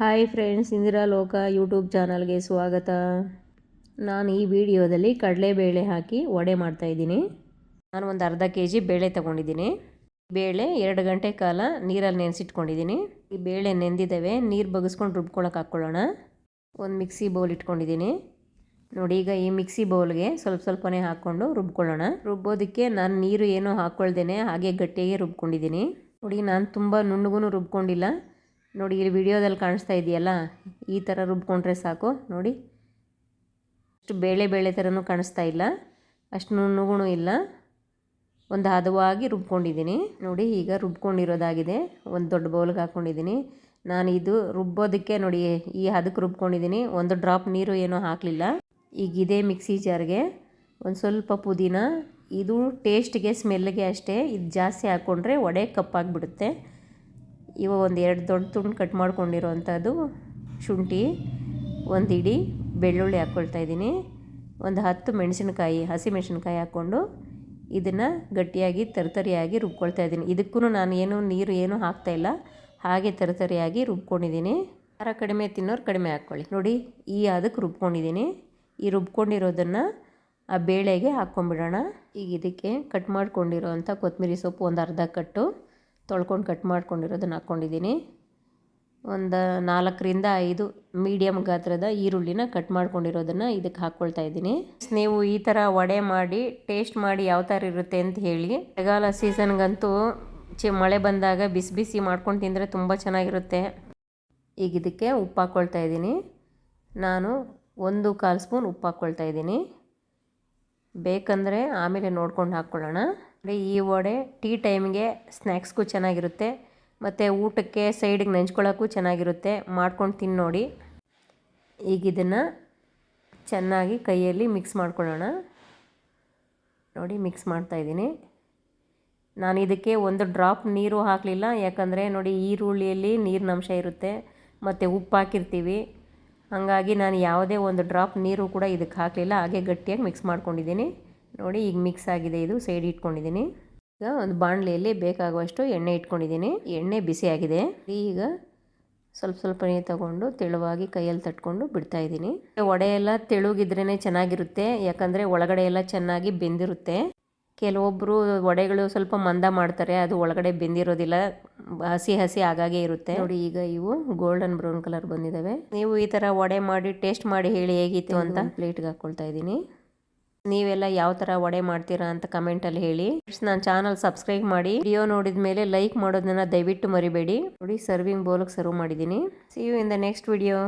Hi friends, Indira ಲೋಕ YouTube ಚಾನಲ್ಗೆ ಸ್ವಾಗತ. ನಾನು ಈ ವಿಡಿಯೋದಲ್ಲಿ ಕಡಲೆಬೇಳೆ ಹಾಕಿ ವಡೆ ಮಾಡ್ತಾಯಿದ್ದೀನಿ ನಾನು ಒಂದು ಅರ್ಧ ಕೆ ಜಿ ಬೇಳೆ ತೊಗೊಂಡಿದ್ದೀನಿ. ಬೇಳೆ ಎರಡು ಗಂಟೆ ಕಾಲ ನೀರಲ್ಲಿ ನೆನೆಸಿಟ್ಕೊಂಡಿದ್ದೀನಿ. ಈ ಬೇಳೆ ನೆಂದಿದ್ದಾವೆ, ನೀರು ಬಗ್ಸ್ಕೊಂಡು ರುಬ್ಕೊಳಕ್ಕೆ ಹಾಕ್ಕೊಳ್ಳೋಣ. ಒಂದು ಮಿಕ್ಸಿ ಬೌಲ್ ಇಟ್ಕೊಂಡಿದ್ದೀನಿ. ನೋಡಿ, ಈಗ ಈ ಮಿಕ್ಸಿ ಬೌಲ್ಗೆ ಸ್ವಲ್ಪ ಸ್ವಲ್ಪನೇ ಹಾಕ್ಕೊಂಡು ರುಬ್ಕೊಳ್ಳೋಣ. ರುಬ್ಬೋದಕ್ಕೆ ನಾನು ನೀರು ಏನೂ ಹಾಕ್ಕೊಳ್ದೇನೆ, ಹಾಗೆ ಗಟ್ಟಿಯಾಗಿ ರುಬ್ಕೊಂಡಿದ್ದೀನಿ. ನೋಡಿ, ನಾನು ತುಂಬ ನುಣ್ಣಗೂ ರುಬ್ಕೊಂಡಿಲ್ಲ. ನೋಡಿ, ಇಲ್ಲಿ ವಿಡಿಯೋದಲ್ಲಿ ಕಾಣಿಸ್ತಾ ಇದೆಯಲ್ಲ, ಈ ಥರ ರುಬ್ಕೊಂಡ್ರೆ ಸಾಕು. ನೋಡಿ, ಅಷ್ಟು ಬೇಳೆ ಬೇಳೆ ಥರನೂ ಕಾಣಿಸ್ತಾ ಇಲ್ಲ, ಅಷ್ಟು ನುಣ್ಣಗೂ ಇಲ್ಲ. ಒಂದು ಹದವಾಗಿ ರುಬ್ಕೊಂಡಿದ್ದೀನಿ. ನೋಡಿ, ಈಗ ರುಬ್ಕೊಂಡಿರೋದಾಗಿದೆ. ಒಂದು ದೊಡ್ಡ ಬೌಲ್ಗೆ ಹಾಕ್ಕೊಂಡಿದ್ದೀನಿ. ನಾನು ಇದು ರುಬ್ಬೋದಕ್ಕೆ ನೋಡಿ, ಈ ಹದಕ್ಕೆ ರುಬ್ಕೊಂಡಿದ್ದೀನಿ. ಒಂದು ಡ್ರಾಪ್ ನೀರು ಏನೂ ಹಾಕಲಿಲ್ಲ. ಈಗ ಇದೇ ಮಿಕ್ಸಿ ಜಾರ್ಗೆ ಒಂದು ಸ್ವಲ್ಪ ಪುದೀನ, ಇದು ಟೇಸ್ಟ್ಗೆ, ಸ್ಮೆಲ್ಗೆ ಅಷ್ಟೇ. ಇದು ಜಾಸ್ತಿ ಹಾಕ್ಕೊಂಡ್ರೆ ಒಡೆ ಕಪ್ಪಾಗಿಬಿಡುತ್ತೆ. ಇವ ಒಂದು ಎರಡು ದೊಡ್ಡ ತುಂಡು ಕಟ್ ಮಾಡ್ಕೊಂಡಿರೋವಂಥದ್ದು ಶುಂಠಿ, ಒಂದು ಇಡಿ ಬೆಳ್ಳುಳ್ಳಿ ಹಾಕ್ಕೊಳ್ತಾ ಇದ್ದೀನಿ. ಒಂದು ಹತ್ತು ಮೆಣಸಿನ್ಕಾಯಿ, ಹಸಿ ಮೆಣಸಿನ್ಕಾಯಿ ಹಾಕ್ಕೊಂಡು ಇದನ್ನು ಗಟ್ಟಿಯಾಗಿ ತರತರಿಯಾಗಿ ರುಬ್ಕೊಳ್ತಾ ಇದ್ದೀನಿ. ಇದಕ್ಕೂ ನಾನು ಏನು ನೀರು ಏನು ಹಾಕ್ತಾಯಿಲ್ಲ ಹಾಗೆ ತರತರಿಯಾಗಿ ರುಬ್ಕೊಂಡಿದ್ದೀನಿ. ಖಾರ ಕಡಿಮೆ ತಿನ್ನೋರು ಕಡಿಮೆ ಹಾಕ್ಕೊಳ್ಳಿ. ನೋಡಿ, ಈ ಅದಕ್ಕೆ ರುಬ್ಕೊಂಡಿದ್ದೀನಿ. ಈ ರುಬ್ಕೊಂಡಿರೋದನ್ನು ಆ ಬೇಳೆಗೆ ಹಾಕ್ಕೊಂಬಿಡೋಣ. ಈಗ ಇದಕ್ಕೆ ಕಟ್ ಮಾಡ್ಕೊಂಡಿರೋ ಅಂಥ ಕೊತ್ತಂಬರಿ ಸೊಪ್ಪು ಒಂದು ಅರ್ಧ ಕಟ್ಟು. ತೊಳ್ಕೊಂಡು ಕಟ್ ಮಾಡ್ಕೊಂಡಿರೋದನ್ನು ಹಾಕ್ಕೊಂಡಿದ್ದೀನಿ. ಒಂದು ನಾಲ್ಕರಿಂದ ಐದು ಮೀಡಿಯಮ್ ಗಾತ್ರದ ಈರುಳ್ಳಿನ ಕಟ್ ಮಾಡ್ಕೊಂಡಿರೋದನ್ನು ಇದಕ್ಕೆ ಹಾಕ್ಕೊಳ್ತಾ ಇದ್ದೀನಿ. ನೀವು ಈ ಥರ ವಡೆ ಮಾಡಿ, ಟೇಸ್ಟ್ ಮಾಡಿ ಯಾವ ಥರ ಇರುತ್ತೆ ಅಂತ ಹೇಳಿ. ಮಳೆಗಾಲ ಸೀಸನ್ಗಂತೂ ಚಿ ಮಳೆ ಬಂದಾಗ ಬಿಸಿ ಬಿಸಿ ಮಾಡ್ಕೊಂಡು ತಿಂದರೆ ತುಂಬ ಚೆನ್ನಾಗಿರುತ್ತೆ. ಈಗ ಇದಕ್ಕೆ ಉಪ್ಪು ಹಾಕ್ಕೊಳ್ತಾ ಇದ್ದೀನಿ. ನಾನು ಒಂದು ಕಾಲು ಸ್ಪೂನ್ ಉಪ್ಪು ಹಾಕ್ಕೊಳ್ತಾ ಇದ್ದೀನಿ. ಬೇಕಂದರೆ ಆಮೇಲೆ ನೋಡ್ಕೊಂಡು ಹಾಕ್ಕೊಳ್ಳೋಣ. ಈ ವಡೆ ಟೀ ಟೈಮ್ಗೆ ಸ್ನ್ಯಾಕ್ಸ್ಗೂ ಚೆನ್ನಾಗಿರುತ್ತೆ. ಮತ್ತು ಊಟಕ್ಕೆ ಸೈಡಿಗೆ ನೆಂಚ್ಕೊಳ್ಳೋಕ್ಕೂ ಚೆನ್ನಾಗಿರುತ್ತೆ. ಮಾಡ್ಕೊಂಡು ತಿನ್ನು ನೋಡಿ. ಈಗ ಇದನ್ನು ಚೆನ್ನಾಗಿ ಕೈಯಲ್ಲಿ ಮಿಕ್ಸ್ ಮಾಡ್ಕೊಳ್ಳೋಣ. ನೋಡಿ, ಮಿಕ್ಸ್ ಮಾಡ್ತಾಯಿದ್ದೀನಿ ನಾನು ಇದಕ್ಕೆ ಒಂದು ಡ್ರಾಪ್ ನೀರು ಹಾಕಲಿಲ್ಲ. ಯಾಕಂದರೆ ನೋಡಿ ಈರುಳ್ಳಿಯಲ್ಲಿ ನೀರಿನ ಅಂಶ ಇರುತ್ತೆ. ಮತ್ತು ಉಪ್ಪು ಹಾಕಿರ್ತೀವಿ. ಹಾಗಾಗಿ ನಾನು ಯಾವುದೇ ಒಂದು ಡ್ರಾಪ್ ನೀರು ಕೂಡ ಇದಕ್ಕೆ ಹಾಕಲಿಲ್ಲ. ಹಾಗೆ ಗಟ್ಟಿಯಾಗಿ ಮಿಕ್ಸ್ ಮಾಡ್ಕೊಂಡಿದ್ದೀನಿ. ನೋಡಿ ಈಗ ಮಿಕ್ಸ್ ಆಗಿದೆ ಇದು ಸೈಡ್ ಇಟ್ಕೊಂಡಿದ್ದೀನಿ. ಈಗ ಒಂದು ಬಾಣಲೆಯಲ್ಲಿ ಬೇಕಾಗುವಷ್ಟು ಎಣ್ಣೆ ಇಟ್ಕೊಂಡಿದ್ದೀನಿ. ಎಣ್ಣೆ ಬಿಸಿಯಾಗಿದೆ ಈಗ ಸ್ವಲ್ಪ ಸ್ವಲ್ಪ ನೀರು ತಗೊಂಡು ತೆಳುವಾಗಿ ಕೈಯಲ್ಲಿ ತಟ್ಕೊಂಡು ಬಿಡ್ತಾ ಇದ್ದೀನಿ. ವಡೆ ಎಲ್ಲ ತೆಳುಗಿದ್ರೇ ಚೆನ್ನಾಗಿರುತ್ತೆ. ಯಾಕಂದರೆ ಒಳಗಡೆ ಎಲ್ಲ ಚೆನ್ನಾಗಿ ಬೆಂದಿರುತ್ತೆ. ಕೆಲವೊಬ್ಬರು ವಡೆಗಳು ಸ್ವಲ್ಪ ಮಂದ ಮಾಡ್ತಾರೆ ಅದು ಒಳಗಡೆ ಬೆಂದಿರೋದಿಲ್ಲ ಹಸಿ ಹಸಿ ಆಗಾಗೆ ಇರುತ್ತೆ. ನೋಡಿ ಈಗ ಇವು ಗೋಲ್ಡನ್ ಬ್ರೌನ್ ಕಲರ್ ಬಂದಿದ್ದಾವೆ ನೀವು ಈ ಥರ ವಡೆ ಮಾಡಿ ಟೇಸ್ಟ್ ಮಾಡಿ ಹೇಳಿ ಹೇಗಿತ್ತು ಅಂತ ಪ್ಲೇಟ್ಗೆ ಹಾಕ್ಕೊಳ್ತಾ ಇದ್ದೀನಿ. ನೀವೆಲ್ಲ ಯಾವ ಥರ ವಡೆ ಮಾಡ್ತೀರಾ ಅಂತ ಕಮೆಂಟಲ್ಲಿ ಹೇಳಿ. ನಾನು ಚಾನಲ್ ಸಬ್ಸ್ಕ್ರೈಬ್ ಮಾಡಿ ವಿಡಿಯೋ ನೋಡಿದ ಮೇಲೆ ಲೈಕ್ ಮಾಡೋದನ್ನ ದಯವಿಟ್ಟು ಮರಿಬೇಡಿ. ನೋಡಿ ಸರ್ವಿಂಗ್ ಬೌಲ್ಗೆ ಸರ್ವ್ ಮಾಡಿದ್ದೀನಿ. See you in the next video